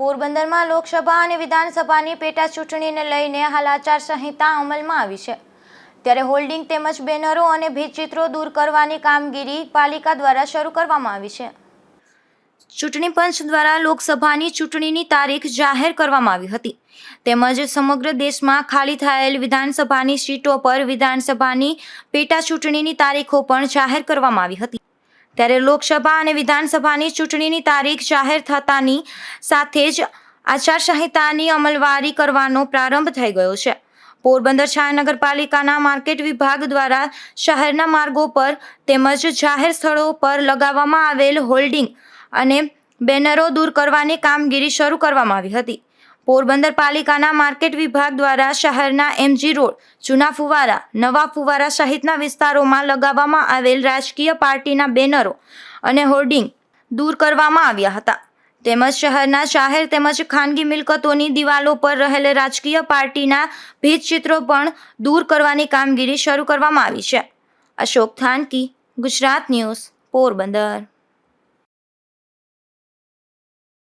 પોરબંદરમાં લોકસભા અને વિધાનસભાની પેટા ચૂંટણીને લઈને હાલ આચારસંહિતા અમલમાં આવી છે. ત્યારે હોલ્ડિંગ તેમજ બેનરો અને ભીતચિત્રો દૂર કરવાની કામગીરી પાલિકા દ્વારા શરૂ કરવામાં આવી છે. ચૂંટણી પંચ દ્વારા લોકસભાની ચૂંટણીની તારીખ જાહેર કરવામાં આવી હતી. તેમજ સમગ્ર દેશમાં ખાલી થયેલ વિધાનસભાની સીટો પર વિધાનસભાની પેટા ચૂંટણીની તારીખો પણ જાહેર કરવામાં આવી હતી. ત્યારે લોકસભા અને વિધાનસભાની ચૂંટણીની તારીખ જાહેર થતાની સાથે જ આચારસંહિતાની અમલવારી કરવાનો પ્રારંભ થઈ ગયો છે. પોરબંદર છાયા માર્કેટ વિભાગ દ્વારા શહેરના માર્ગો પર તેમજ જાહેર સ્થળો પર લગાવવામાં આવેલ હોલ્ડિંગ અને બેનરો દૂર કરવાની કામગીરી શરૂ કરવામાં આવી હતી. પોરબંદર પાલિકાના માર્કેટ વિભાગ દ્વારા શહેરના એમજી રોડ, જૂના ફુવારા, નવા ફુવારા સહિતના વિસ્તારોમાં લગાવવામાં આવેલ રાજકીય પાર્ટીના બેનરો અને હોર્ડિંગ દૂર કરવામાં આવ્યા હતા. તેમજ શહેરના જાહેર તેમજ ખાનગી મિલકતોની દિવાલો પર રહેલ રાજકીય પાર્ટીના ભીતચિત્રો પણ દૂર કરવાની કામગીરી શરૂ કરવામાં આવી છે. અશોક થાનકી, ગુજરાત ન્યૂઝ, પોરબંદર.